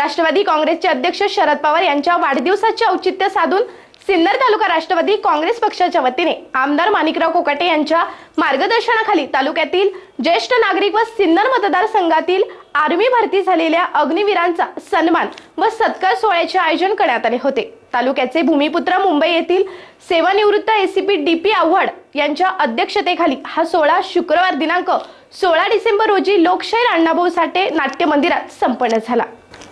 राष्ट्रवादी काँग्रेसचे अध्यक्ष शरद पवार यांच्या वाढदिवसाचे औचित्य साधून सिन्नर तालुका राष्ट्रवादी काँग्रेस पक्षाच्या वतीने आमदार माणिकराव कोकाटे यांच्या मार्गदर्शनाखाली तालुक्यातील ज्येष्ठ नागरिक व सिन्नर मतदारसंघातील आर्मी भरती झालेल्या अग्निवीरांचा सन्मान व सत्कार सोहळ्याचे आयोजन करण्यात आले होते. तालुक्याचे भूमिपुत्र मुंबई येथील सेवानिवृत्त एसीपी डी पी आव्हाड यांच्या अध्यक्षतेखाली हा सोहळा शुक्रवार दिनांक सोळा डिसेंबर रोजी लोकशाहीर अण्णाभाऊ साठे नाट्य मंदिरात संपन्न झाला.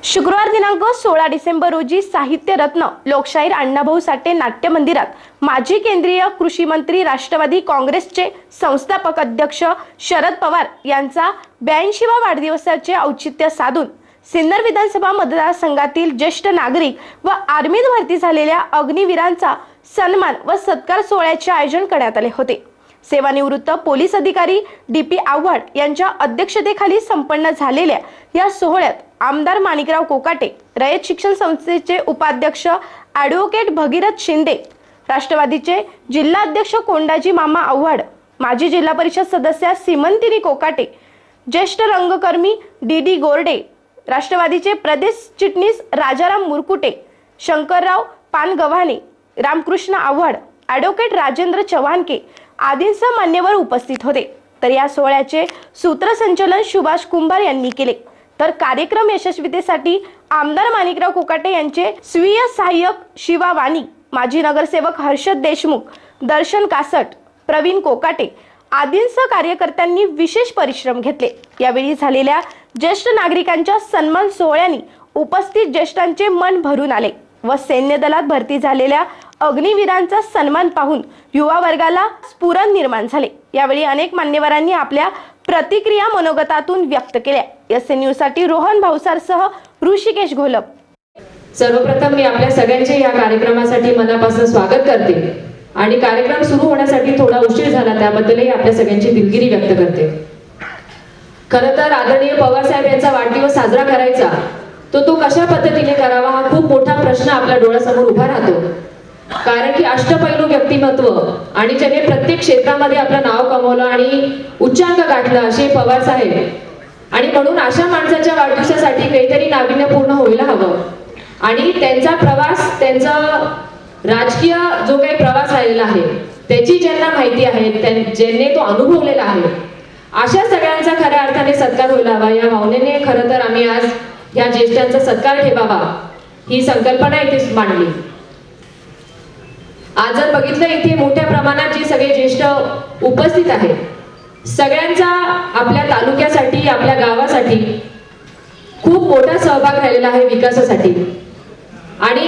शुक्रवार दिनांक सोळा डिसेंबर रोजी साहित्य रत्न लोकशाहीर अण्णाभाऊ साठे नाट्य मंदिरात माजी केंद्रीय कृषी मंत्री राष्ट्रवादी काँग्रेसचे संस्थापक अध्यक्ष शरद पवार यांचा ब्याऐंशीवा वाढदिवसाचे औचित्य साधून सिन्नर विधानसभा मतदारसंघातील ज्येष्ठ नागरिक व आर्मीत भरती झालेल्या अग्निवीरांचा सन्मान व सत्कार सोहळ्याचे आयोजन करण्यात आले होते. सेवानिवृत्त पोलीस अधिकारी डी पी आव्हाड यांच्या अध्यक्षतेखाली संपन्न झालेल्या या सोहळ्यात आमदार माणिकराव कोकाटे रयत शिक्षण संस्थेचे उपाध्यक्ष ॲडव्होकेट भगीरथ शिंदे राष्ट्रवादीचे जिल्हाध्यक्ष कोंडाजी मामा आव्हाड माजी जिल्हा परिषद सदस्या सीमंतिनी कोकाटे ज्येष्ठ रंगकर्मी डी डी गोरडे राष्ट्रवादीचे प्रदेश चिटणीस राजाराम मुरकुटे शंकरराव पानगव्हाणे रामकृष्ण आव्हाड ॲडव्होकेट राजेंद्र चव्हाणके आदींसह मान्यवर उपस्थित होते. तर या सोहळ्याचे सूत्रसंचलन सुभाष कुंभार यांनी केले. तर कार्यक्रम यशस्वीतेसाठी आमदार माणिकराव कोकाटे यांचे स्वीय सहाय्यक शिवा वाणी माजी नगरसेवक हर्षद देशमुख दर्शन कासट प्रवीण कोकाटे आदींसह कार्यकर्त्यांनी विशेष परिश्रम घेतले. यावेळी झालेल्या ज्येष्ठ नागरिकांच्या सन्मान सोहळ्याने उपस्थित ज्येष्ठांचे मन भरून आले व सैन्य दलात भरती झालेल्या अग्निवीरांचा सन्मान पाहून युवा वर्गाला स्फुरण निर्माण झाले. यावेळी अनेक मान्यवरांनी आपल्या प्रतिक्रिया मनोगतातून व्यक्त केल्या. एस एनसाठी रोहन भाऊसारसह ऋषिकेश घोलप. सर्वप्रथम मी आपल्या सगळ्यांचे या कार्यक्रमासाठी मनापासून स्वागत करते. आणि कार्यक्रम सुरू होण्यासाठी थोडा उशीर झाला त्याबद्दलही आपल्या सगळ्यांची दिलगिरी व्यक्त करते. खरं तर आदरणीय पवार साहेब यांचा वाढदिवस साजरा करायचा तो तो कशा पद्धतीने करावा हा खूप मोठा प्रश्न आपल्या डोळ्यासमोर उभा राहतो. कारण की अष्टपैलू व्यक्तिमत्व आणि ज्याने प्रत्येक क्षेत्रामध्ये आपलं नाव कमवलं आणि उच्चांक गाठलं असे पवार साहेब आणि म्हणून अशा माणसाच्या वाढदिवसासाठी काहीतरी नाविन्यपूर्ण व्हायला हवं. आणि त्यांचा प्रवास त्यांचा राजकीय जो काही प्रवास राहिलेला आहे त्याची ज्यांना माहिती आहे त्यां- ज्यांनी तो अनुभवलेला आहे अशा सगळ्यांचा खऱ्या अर्थाने सत्कार व्हायला हवा. या भावनेने खरं तर आम्ही आज या ज्येष्ठांचा सत्कार ठेवावा ही संकल्पना इथे मांडली. आज जर बघितलं इथे मोठ्या प्रमाणात जे सगळे ज्येष्ठ उपस्थित आहेत सगळ्यांचा आपल्या तालुक्यासाठी आपल्या गावासाठी खूप मोठा सहभाग राहिलेला आहे विकासासाठी. आणि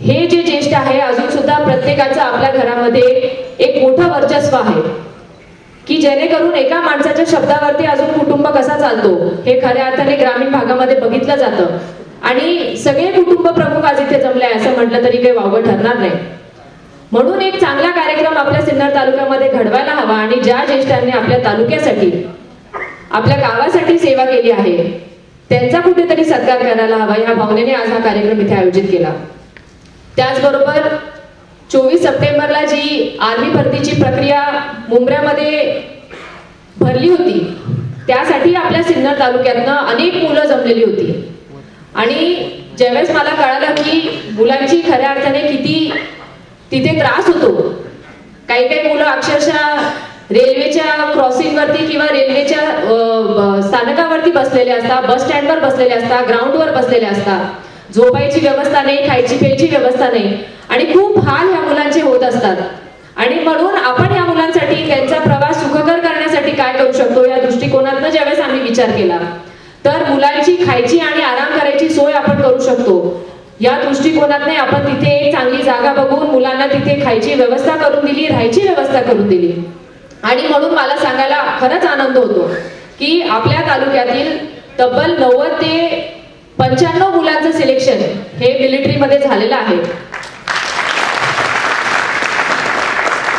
हे जे ज्येष्ठ आहे अजून सुद्धा प्रत्येकाचं आपल्या घरामध्ये एक मोठं वर्चस्व आहे. की जेणेकरून एका माणसाच्या शब्दावरती अजून कुटुंब कसा चालतो हे खऱ्या अर्थाने ग्रामीण भागामध्ये बघितलं जातं. आणि सगळे कुटुंब प्रमुख आज इथे जमले असं म्हटलं तरी काही वावगं ठरणार नाही. म्हणून एक चांगला कार्यक्रम आपल्या सिन्नर तालुक्यामध्ये घडवायला हवा आणि ज्या ज्येष्ठांनी आपल्या तालुक्यासाठी आपल्या गावासाठी सेवा केली आहे त्यांचा कुठेतरी सत्कार करायला हवा. या भावनेने आज हा कार्यक्रम इथे आयोजित केला. त्याचबरोबर चोवीस सप्टेंबरला जी आर्मी भरतीची प्रक्रिया मुंबऱ्यामध्ये भरली होती त्यासाठी आपल्या सिन्नर तालुक्यातनं अनेक मुलं जमलेली होती. आणि ज्यावेळेस मला कळालं की मुलांची खऱ्या अर्थाने किती तिथे त्रास होतो. काही काही मुलं अक्षरशः रेल्वेच्या क्रॉसिंग वरती किंवा रेल्वेच्या स्थानकावरती बसलेले असतात बस स्टँडवर बसलेले असतात ग्राउंडवर बसलेले असतात. झोपायची व्यवस्था नाही खायची प्यायची व्यवस्था नाही. आणि खूप हाल ह्या मुलांचे होत असतात. आणि म्हणून आपण ह्या मुलांसाठी त्यांचा प्रवास सुखकर करण्यासाठी काय करू शकतो या दृष्टिकोनातनं ज्यावेळेस आम्ही विचार केला. तर मुलांची खायची आणि आराम करायची सोय आपण करू शकतो. या दृष्टिकोनातने आपण तिथे एक चांगली जागा बघून मुलांना तिथे खायची व्यवस्था करून दिली राहायची व्यवस्था करून दिली. आणि म्हणून मला सांगायला खरंच आनंद होतो की आपल्या तालुक्यातील तब्बल नव्वद ते पंच्याण्णव मुलांचं सिलेक्शन हे मिलिटरीमध्ये झालेलं आहे.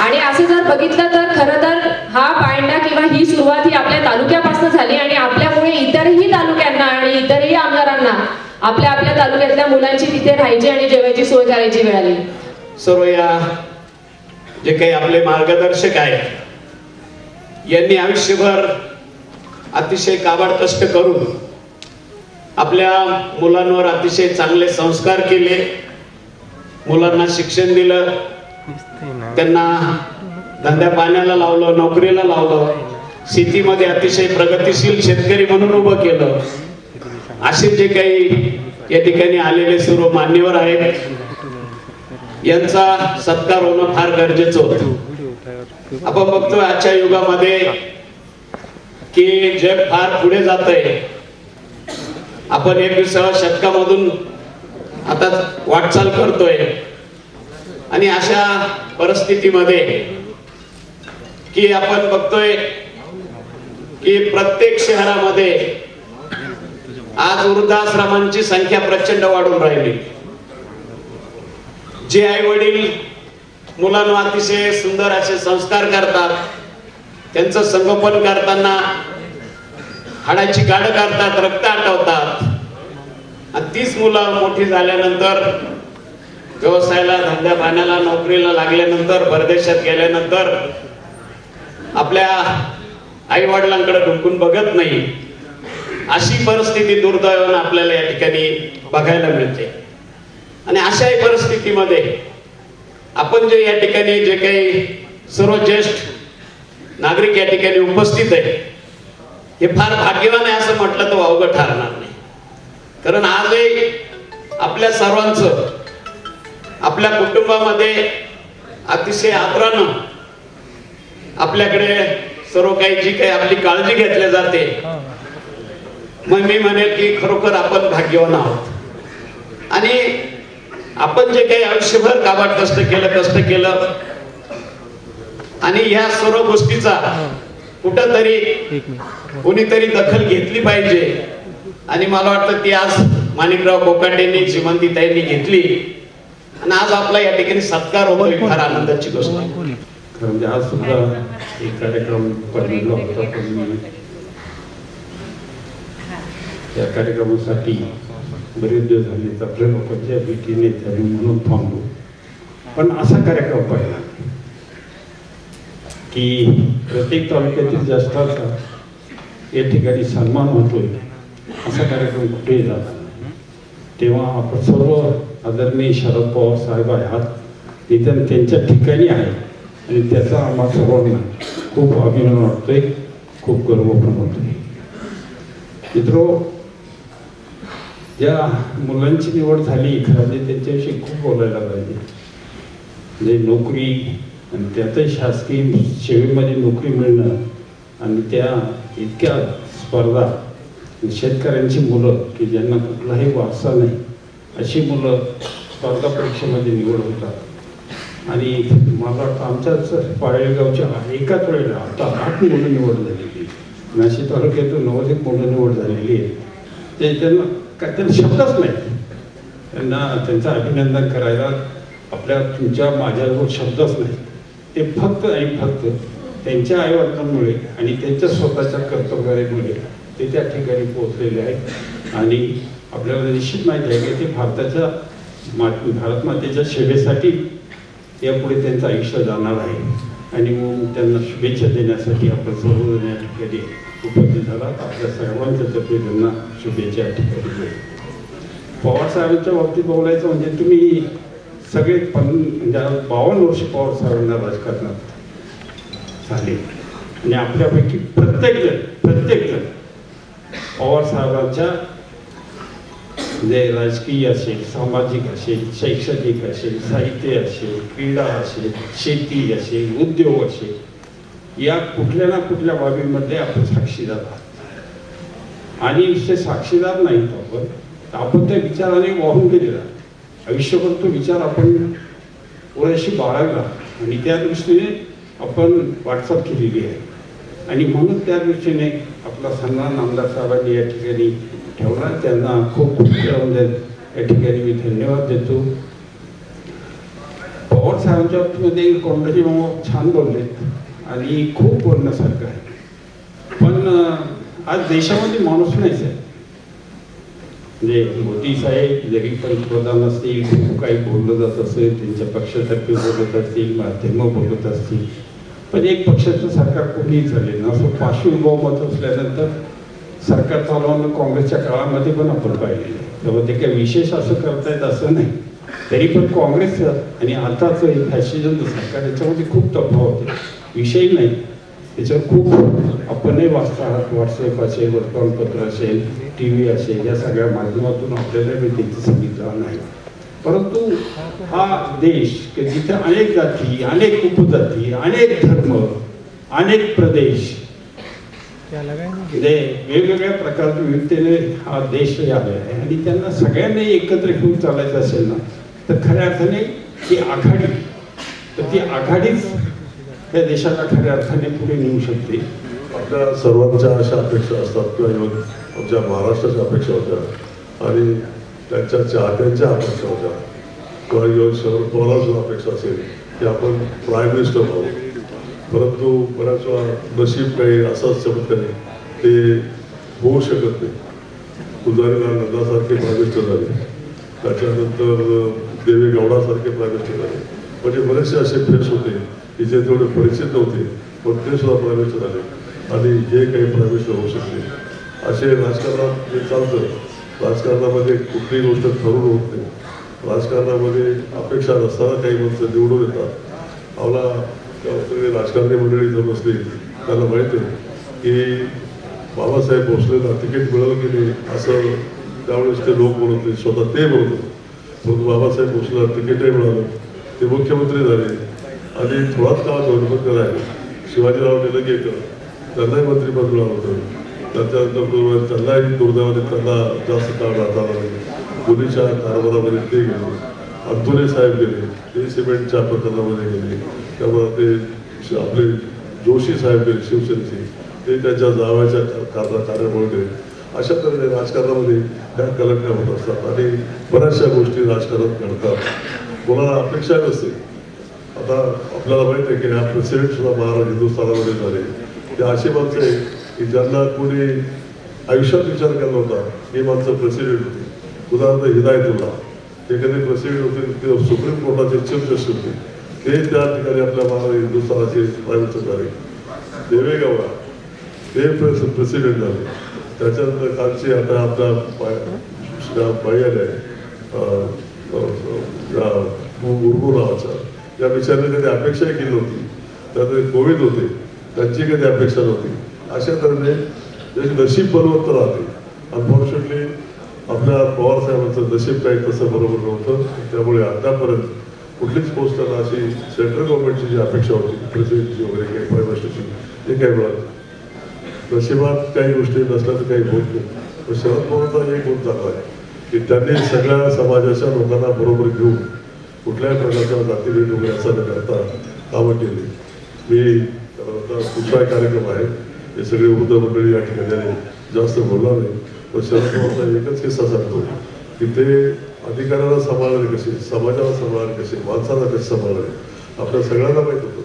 आणि असं जर बघितलं तर खरं तर हा पायंडा किंवा ही सुरुवात ही आपल्या तालुक्यापासून झाली आणि आपल्यामुळे इतरही तालुक्यांना आणि इतरही आमदारांना आपल्या आपल्या तालुक्यातल्या मुलांची तिथे राहायची आणि जेवायची सोय करायची मिळाली. सर्व या जे काही आपले मार्गदर्शक आहेत यांनी आयुष्यभर अतिशय काबाड कष्ट करून आपल्या मुलांवर अतिशय चांगले संस्कार केले. मुलांना शिक्षण दिलं. त्यांना धंद्या पाण्याला लावलं नोकरीला लावलं. शेतीमध्ये अतिशय प्रगतिशील शेतकरी म्हणून उभं केलं. असे जे काही या ठिकाणी आलेले सर्व मान्यवर आहेत यांचा सत्कार होणं फार गरजेचं होतं. आपण बघतोय आजच्या युगामध्ये की जग फार पुढे जात आहे आपण एकविसाव्या शतकामधून आता वाटचाल करतोय. आणि अशा परिस्थितीमध्ये की आपण बघतोय की प्रत्येक शहरामध्ये आज वृद्धाश्रमांची संख्या प्रचंड वाढून राहिली. जे आई वडील मुलांना अतिशय सुंदर असे संस्कार करतात त्यांचं संगोपन करताना हाडाची गाड करतात रक्त आटवतात. आणि तीच मुलं मोठी झाल्यानंतर व्यवसायाला धंद्या पाण्याला नोकरीला लागल्यानंतर परदेशात गेल्यानंतर आपल्या आई वडिलांकडे ढुंकून बघत नाही अशी परिस्थिती दुर्दैवानं आपल्याला या ठिकाणी बघायला मिळते. आणि अशाही परिस्थितीमध्ये आपण जे या ठिकाणी जे काही सर्व ज्येष्ठ नागरिक या ठिकाणी उपस्थित आहे हे फार भाग्यवान आहे असं म्हटलं तर वावगं ठरणार नाही. कारण आजही आपल्या सर्वांचं आपल्या कुटुंबामध्ये अतिशय आदरानं आपल्याकडे सर्व काही जी काही आपली काळजी घेतली जाते मग मी म्हणेल की खरोखर आपण भाग्यवान आहोत. आणि आपण जे काही आयुष्यभर काबाड कष्ट केलं कष्ट केलं आणि ह्या सर्व गोष्टीचा कुठंतरी कोणीतरी दखल घेतली पाहिजे. आणि मला वाटतं ती आज माणिकराव कोकाटेंनी श्रीमंतीताईंनी घेतली. आणि आज आपला या ठिकाणी सत्कार होतो ही फार आनंदाची गोष्ट आहे. कारण म्हणजे आज सुद्धा एक कार्यक्रम पडलेला होता पण मी या कार्यक्रमासाठी बरेच दिवस झाले. आपल्या लोकांच्या भेटीने झाली म्हणून थांबलो. पण असा कार्यक्रम पाहिला की प्रत्येक तालुक्यातील ज्येष्ठाचा या ठिकाणी सन्मान होतोय. असा कार्यक्रम कुठेही झाला. तेव्हा आपण सर्व आदरणीय शरद पवार साहेब आहात. निदान त्यांच्या ठिकाणी आहे आणि त्याचा आम्हा सर्वांना खूप अभिमान वाटतोय. खूप गर्व पण होतोय. मित्रो ज्या मुलांची निवड झाली खरं म्हणजे त्यांच्याविषयी खूप बोलायला पाहिजे. म्हणजे नोकरी आणि त्यातही शासकीय सेवेमध्ये नोकरी मिळणं आणि त्या इतक्या स्पर्धा शेतकऱ्यांची मुलं की ज्यांना कुठलाही वारसा नाही अशी मुलं स्पर्धा परीक्षेमध्ये निवड होतात. आणि मला वाटतं आमच्याच पाळेगावच्या एकाच वेळेला आता आठ मुलं निवड झालेली आहे. नाशिक तालुक्यातून नवधिक मुलं निवड झालेली आहे ते त्यांना काय त्यांना शब्दच नाही. त्यांना त्यांचं अभिनंदन करायला आपल्या तुमच्या माझ्याजवळ शब्दच नाही. ते फक्त आणि फक्त त्यांच्या आईवडिलांमुळे आणि त्यांच्या स्वतःच्या कर्तव्यामुळे ते त्या ठिकाणी पोहोचलेले आहेत. आणि आपल्याला निश्चित माहिती आहे की ते भारताच्या मा भारत मातेच्या सेवेसाठी यापुढे त्यांचं आयुष्य जाणार आहे. आणि मग त्यांना शुभेच्छा देण्यासाठी आपण सर्वजण या ठिकाणी उपस्थित झालात आपल्या सर्वांच्या तर्फे त्यांना शुभेच्छा या ठिकाणी पवार साहेबांच्या बाबतीत बोलायचं म्हणजे तुम्ही सगळे पण म्हणजे बावन्न वर्ष पवार साहेबांना राजकारणात झाले. आणि आपल्यापैकी प्रत्येक जण प्रत्येक पवार साहेबांच्या म्हणजे राजकीय असेल सामाजिक असेल शैक्षणिक असेल साहित्य असेल क्रीडा असेल शेती असेल उद्योग असेल या कुठल्या ना कुठल्या बाबीमध्ये आपण साक्षीदार आहात आणि विषय साक्षीदार नाहीत आपण तर आपण त्या विचाराने वाहून गेलेला आयुष्यभर तो विचार आपण पुरेशी बाळगला आणि त्या दृष्टीने आपण वाटचाल केलेली आहे आणि म्हणून त्या दृष्टीने आपला सन्मान आमदार साहेबांनी या ठिकाणी ठेवला त्यांना खूप खूप या ठिकाणी मी धन्यवाद देतो. पवार साहेबांच्या बाबतीमध्ये कोंडाजी मामा छान बोललेत आणि खूप बोलण्यासारखं आहे. पण आज देशामध्ये माणूस नाहीच आहे म्हणजे मोदी साहेब जरी पंतप्रधान असतील खूप काही बोललं जात असेल त्यांच्या पक्षातर्फे बोलत असतील माध्यमं बोलत असतील. पण एक पक्षाचं सरकार कोणीही झाले ना असं पाचशे बहुमत असल्यानंतर सरकार चालवणं काँग्रेसच्या काळामध्ये पण आपण पाहिले तेव्हा ते काही विशेष असं करतायत असं नाही. तरी पण काँग्रेसचं आणि आताचं हे फॅशिजन सरकार याच्यामध्ये खूप तफावत आहे. विषय नाही. त्याच्यावर खूप आपणही वाचता आहात. व्हॉट्सअप असेल वर्तमानपत्र असेल टी व्ही असेल या सगळ्या माध्यमातून आपल्याला मी त्यांचं सांगितलं नाही परंतु हा देश की जिथे अनेक जाती अनेक उपजाती अनेक धर्म अनेक प्रदेश म्हणजे वेगवेगळ्या प्रकारच्या विविधतेने हा देश आलेला आहे. आणि त्यांना सगळ्यांनी एकत्र घेऊन चालायचं असेल ना तर खऱ्या अर्थाने ती आघाडी तर ती आघाडीच त्या देशाला खऱ्या अर्थाने पुढे नेऊ शकते. आपल्या सर्वांच्या अशा अपेक्षा असतात किंवा इव्हन आमच्या महाराष्ट्राच्या अपेक्षा होत्या आणि त्यांच्या चाहत्यांच्या अपेक्षा होत्या. किंवा इव्हन शरद पवारांच्या अपेक्षा असेल की आपण प्राईम मिनिस्टर व्हावं. परंतु बऱ्याच वेळा नशीब काही असंच चमत्कारी ते होऊ शकत नाही. पुजारीलाल नंदासारखे प्राईम झाले. त्याच्यानंतर देवे गौडासारखे प्राईम झाले. म्हणजे बरेचसे असे फेस होते की जे तेवढे परिचित नव्हते पण ते सुद्धा प्राईम झाले. आणि हे काही प्राईम होऊ शकते असे राजकारणात जे चालतं राजकारणामध्ये कुठलीही गोष्ट ठरून होत नाही. राजकारणामध्ये अपेक्षा नसताना काही माणसं निवडून येतात. आपला त्या राजकारणी मंडळी जर नसली त्यांना माहिती आहे की बाबासाहेब भोसलेला तिकीट मिळालं की नाही असं त्यावेळेस ते लोक बोलत होते स्वतः ते बोलत होते परंतु बाबासाहेब भोसलेला तिकीटही मिळालं ते मुख्यमंत्री झाले आणि थोडाच काळात गणपती राहिले शिवाजीराव निलंगेकर त्यांनाही मंत्रिपद मिळालं होतं त्याच्यानंतर त्यांनाही दुर्दैवाने त्यांना जास्त काळ राहता आला नाही मुलीच्या कारभारामध्ये ते गेले अंतुले साहेब गेले ते सिमेंटच्या प्रकरणामध्ये गेले त्यामुळे ते आपले जोशी साहेब शिवसेनेचे ते त्यांच्या जावयाच्या कार्य कार्यामुळे गेले अशा तऱ्हेने राजकारणामध्ये त्या कलंक्या होत असतात आणि बऱ्याचशा गोष्टी राजकारणात घडतात. कोणाला अपेक्षा नसते. आता आपल्याला माहिती आहे की ह्या प्रेसिडेंट सुद्धा महाराज हिंदुस्थानामध्ये झाले. ते अशी माणसं आहे की ज्यांना कोणी आयुष्यात विचार केला होता हे माणसं प्रेसिडेंट होते. उदाहरणार्थ हिदायतुल्ला. ते कधी प्रेसिडेंट होते ते सुप्रीम कोर्टाचे चीफ जस्टिस होते. ते त्या ठिकाणी आपल्या महाराज हिंदुस्थानाचे प्राईव्हेट झाले देवेगौडा. ते प्रेस- प्रेसिडेंट झाले. त्याच्यानंतर कालचे आता आपल्या बाय- त्या नावाचा. या उर्गू कधी अपेक्षाही केली होती त्यात कोविड होते. त्यांची कधी अपेक्षा नव्हती. अशा तऱ्हेने एक नशीब बलवंत राहते. अनफॉर्च्युनेटली आपल्या पवार साहेबांचं नशीब काही तसं बरोबर नव्हतं. त्यामुळे आतापर्यंत कुठलीच पोस्ट अशी सेंट्रल गव्हर्नमेंटची जी अपेक्षा होती प्रेसिडेंटची वगैरे काही प्राईम मिनिस्टरची ते काही मिळालं नशिबात काही गोष्टी नसल्या तर काही होत नाही. पण शरद पवारांचा एक गुण चांगला आहे की त्यांनी सगळ्या समाजाच्या लोकांना बरोबर घेऊन कुठल्याही प्रकारचा जातीभेद वगैरे असा न करता कामं केली. मी आता दुसरा कार्यक्रम आहे हे सगळे वृद्ध मंडळी या ठिकाणी जास्त बोलणार नाही पण शरद पवारचा एकच किस्सा सांगतो की ते अधिकाऱ्याला सांभाळणारे कसे समाजाला सांभाळणारे कसे माणसाला कसे सांभाळणारे आपल्या सगळ्यांना माहीत होतं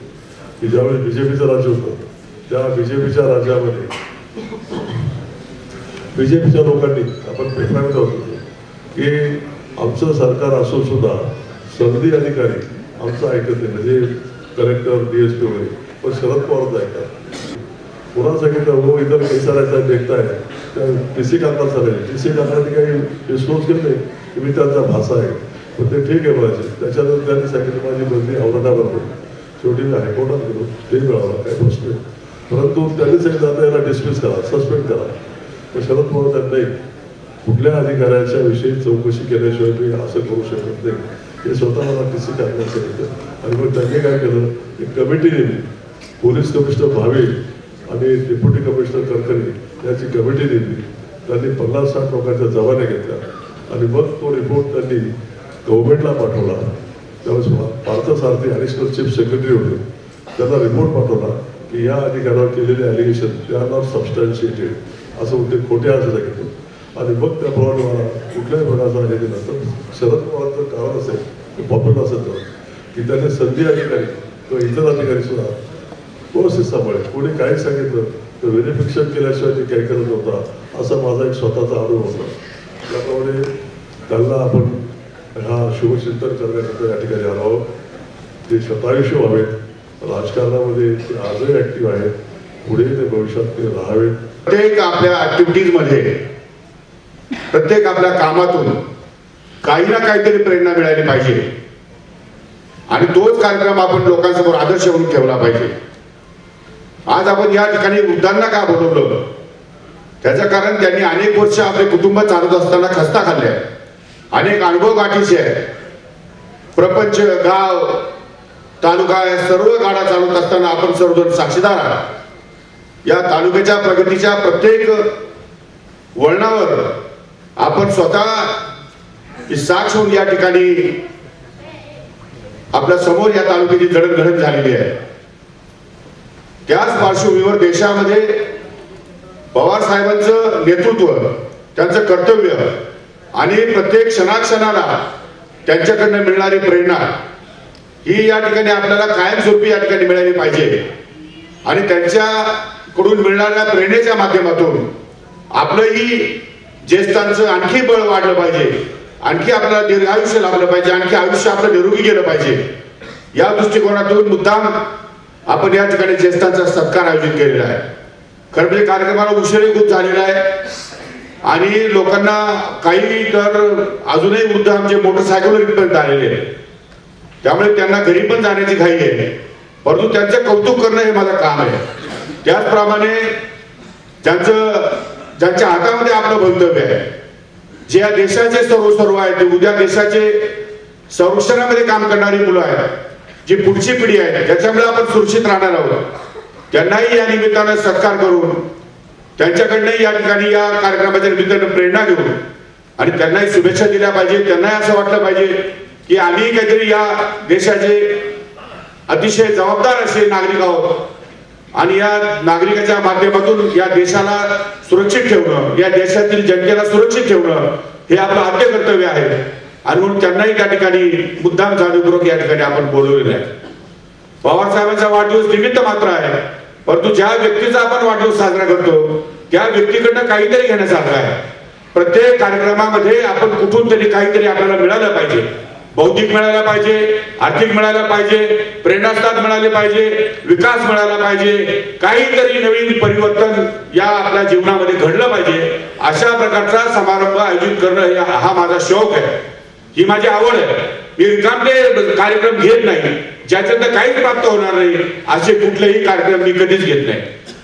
की ज्यावेळी बीजेपीचं राज्य होतं त्या बीजेपीच्या राज्यामध्ये बीजेपीच्या लोकांनी आपण पेपरामध्ये होतो की आमचं सरकार असून सुद्धा संधी अधिकारी आमचं ऐकत नाही. म्हणजे कलेक्टर डी एस पी वगैरे पण शरद पवारचं ऐकतात. पुन्हा सांगितलं हो इतर काही सारायचा देखताय त्या टी सी काका चालायचे टी सी काकाने काही डिस्क्लोज केलं नाही. की मी त्यांचा भाषा आहे. पण ते ठीक आहे माझे त्याच्यानंतर त्यांनी सांगितलं माझी बदली औरंगाबादवर शेवटी मी हायकोर्टात गेलो. ते मिळाला काही प्रश्न नाही. परंतु त्यांनी सांगितलं आता याला डिस्मिस करा सस्पेंड करा. मग शरद पवार त्यांनी कुठल्या अधिकाऱ्याच्या विषयी चौकशी केल्याशिवाय मी असं करू शकत नाही. हे स्वतः मला टी सी सांगितलं आणि मग त्यांनी काय केलं? एक कमिटी नेली पोलीस कमिशनर भावे आणि डेप्युटी कमिशनर करकरे याची कमिटी नेली त्यांनी पन्नास साठ लोकांच्या जबान्या घेतल्या. आणि मग तो रिपोर्ट त्यांनी गव्हर्नमेंटला पाठवला. त्यावेळेस पार्थसारथी ॲडिशनल चीफ सेक्रेटरी होते. त्यांना रिपोर्ट पाठवला की या अधिकाऱ्यावर केलेले ॲलिगेशन ते आर नॉट सबस्टॅन्शिएटेड असं म्हणते खोटे असं सांगितलं. आणि मग त्याप्रमाणे मला कुठल्याही प्रकारचा हे दिला तर शरद पवारांचं कारण असेल पॉप्युलर असेल तर की त्यांनी संधी अधिकारी किंवा इतर अधिकारी सुद्धा प्रोसेस सांभाळे कोणी काही सांगितलं तर व्हेरिफिकेशन केल्याशिवाय ते काही करत नव्हता असा माझा एक स्वतःचा अनुभव होता. त्याप्रमाणे त्यांना आपण हा शुभचिंतन करण्याकरता या ठिकाणी आलो आहोत. ते शतायुष्य व्हावेत राजकारणामध्ये ते आजही ॲक्टिव्ह आहेत. पुढे ते भविष्यात ते राहावेत. प्रत्येक आपल्या ऍक्टिव्हिटीजमध्ये प्रत्येक आपल्या कामातून काही ना काहीतरी प्रेरणा मिळाली पाहिजे. आणि तोच कार्यक्रम आपण लोकांसमोर आदर्श म्हणून ठेवला पाहिजे. आज आपण या ठिकाणी वृद्धांना का बोलवलं? त्याचं कारण त्यांनी अनेक वर्ष आपले कुटुंब चालत असताना खस्ता खाल्ल्या. अनेक अनुभव गाठीचे आहे प्रपंच गाव तालुका या सर्व गाडा चालवत असताना आपण सर्वजण साक्षीदार आहात. या तालुक्याच्या प्रगतीच्या प्रत्येक वळणावर आपण स्वतः साक्ष होऊन या ठिकाणी आपल्यासमोर या तालुक्याची जडणघडण झालेली आहे. त्याच पार्श्वभूमीवर देशामध्ये पवार साहेबांचं नेतृत्व त्यांचं कर्तव्य आणि प्रत्येक क्षणाक्षणाला त्यांच्याकडनं मिळणारी प्रेरणा ही या ठिकाणी आपल्याला कायमस्वरूपी या ठिकाणी मिळाली पाहिजे. आणि त्यांच्याकडून मिळणाऱ्या प्रेरणेच्या माध्यमातून आपलंही ज्येष्ठांचं आणखी बळ वाढलं पाहिजे. आणखी आपल्याला दीर्घायुष्य लाभलं पाहिजे. आणखी आयुष्य आपलं निरोगी गेलं पाहिजे. या दृष्टिकोनातून मुद्दाम आपण या ठिकाणी ज्येष्ठांचा सत्कार आयोजित केलेला आहे. खरं म्हणजे कार्यक्रमाला उशीरही खूप झालेला आहे. आणि लोकांना काही तर अजूनही वृद्ध आमचे मोटरसायकलपर्यंत आलेले आहेत. त्यामुळे त्यांना घरी पण जाण्याची घाई आहे. परंतु त्यांचं कौतुक करणं हे माझं काम आहे. त्याचप्रमाणे ज्यांचं ज्यांच्या हातामध्ये आपलं भवितव्य आहे जे या देशाचे सर्व सर्व आहे ते उद्या देशाचे संरक्षणामध्ये काम करणारी मुलं आहेत जी पुढची पिढी आहे ज्याच्यामुळे आपण सुरक्षित राहणार आहोत त्यांनाही या निमित्तानं सत्कार करून त्यांच्याकडनंही या ठिकाणी या कार्यक्रमाच्या निमित्तानं प्रेरणा घेऊन आणि त्यांनाही शुभेच्छा दिल्या पाहिजे त्यांनाही असं वाटलं पाहिजे की आम्ही काहीतरी या देशाचे अतिशय जबाबदार असे नागरिक आहोत आणि या नागरिकाच्या माध्यमातून या देशाला सुरक्षित ठेवणं या देशातील जनतेला सुरक्षित ठेवणं हे आपलं आद्य कर्तव्य आहे. आणि म्हणून त्यांनाही त्या ठिकाणी मुद्दाम जाणीवपूर्वक या ठिकाणी आपण बोलवलेलं आहे. पवारसाहेबांचा वाढदिवस निमित्त मात्र आहे परंतु ज्या व्यक्तीचा आपण वाढदिवस साजरा करतो या व्यक्तीकडनं काहीतरी घेण्यासारखं आहे. प्रत्येक कार्यक्रमामध्ये आपण कुठून तरी काहीतरी आपल्याला मिळालं पाहिजे. बौद्धिक मिळायला पाहिजे आर्थिक मिळायला पाहिजे प्रेरणास्थान मिळाले पाहिजे विकास मिळाला पाहिजे काहीतरी नवीन परिवर्तन या आपल्या जीवनामध्ये घडलं पाहिजे. अशा प्रकारचा समारंभ आयोजित करणं हे हा माझा शौक आहे. ही माझी आवड आहे. मी रिकामटे कार्यक्रम घेत नाही. ज्याच्यात काहीच प्राप्त होणार नाही असे कुठलेही कार्यक्रम मी कधीच घेत नाही.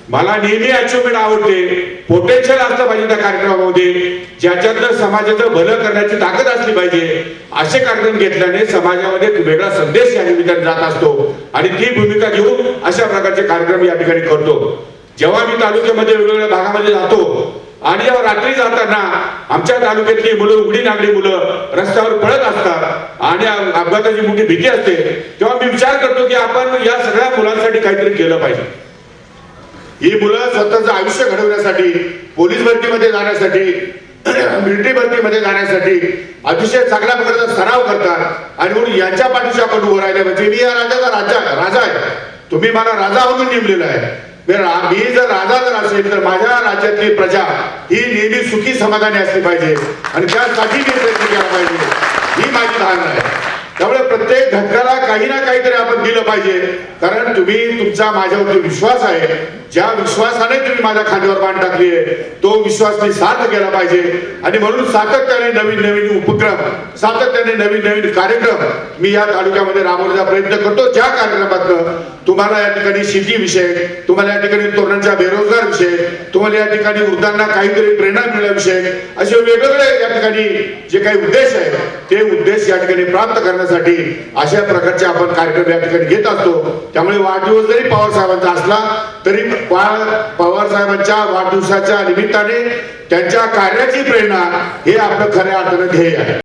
मला नेहमी अचिव्हमेंट आवडते पोटेन्शियल असलं पाहिजे त्या कार्यक्रमामध्ये. ज्याच्यातनं समाजाचं भलं करण्याची ताकद असली पाहिजे. असे कार्यक्रम घेतल्याने समाजामध्ये वेगळा संदेश या निमित्ताने जात असतो. आणि ती भूमिका घेऊन अशा प्रकारचे कार्यक्रम या ठिकाणी करतो. जेव्हा मी तालुक्यामध्ये वेगवेगळ्या भागामध्ये जातो आणि जेव्हा रात्री जाताना आमच्या तालुक्यातली मुलं उघडी नागडी मुलं रस्त्यावर पळत असतात आणि अपघाताची मोठी भीती असते तेव्हा मी विचार करतो की आपण या सगळ्या मुलांसाठी काहीतरी केलं पाहिजे. ही मुलं स्वतःचं आयुष्य घडवण्यासाठी पोलीस भरतीमध्ये जाण्यासाठी मिलिटरी भरतीमध्ये जाण्यासाठी अतिशय चांगल्या प्रकारचा सराव करतात. आणि म्हणून यांच्या पाठीशी आपण उभं राहिले म्हणजे मी या राजाचा राजा राजा आहे. तुम्ही मला राजा म्हणून नेमलेला आहे. मी मी जर राजा जर असेल तर माझ्या राज्यातली प्रजा ही नेहमी सुखी समाधानी असली पाहिजे. आणि त्यासाठी मी प्रयत्न केला पाहिजे. ही माझी धारणा आहे. त्यामुळे प्रत्येक घटकाला काही ना काहीतरी आपण दिलं पाहिजे. कारण तुम्ही तुमचा माझ्यावरती विश्वास आहे. ज्या विश्वासाने तुम्ही माझ्या खांद्यावर मान टाकली आहे तो विश्वास मी साथ केला पाहिजे. आणि म्हणून सातत्याने नवीन नवीन उपक्रम सातत्याने नवीन नवीन कार्यक्रम मी या तालुक्यामध्ये राबवण्याचा प्रयत्न करतो. ज्या कार्यक्रमातनं तुम्हाला या ठिकाणी शेती विषय तुम्हाला या ठिकाणी तरुणांच्या बेरोजगार विषय तुम्हाला या ठिकाणी वृद्धांना काहीतरी प्रेरणा मिळण्याविषयी असे वेगवेगळे या ठिकाणी जे काही उद्देश आहे ते उद्देश या ठिकाणी प्राप्त करण्यासाठी अशा प्रकारचे आपण कार्यक्रम या ठिकाणी घेत असतो. त्यामुळे वाढदिवस जरी पवार साहेबांचा असला तरी बाळ पवार साहेबांच्या वाढदिवसाच्या निमित्ताने त्यांच्या कार्याची प्रेरणा हे आपलं खऱ्या अर्थानं ध्येय आहे.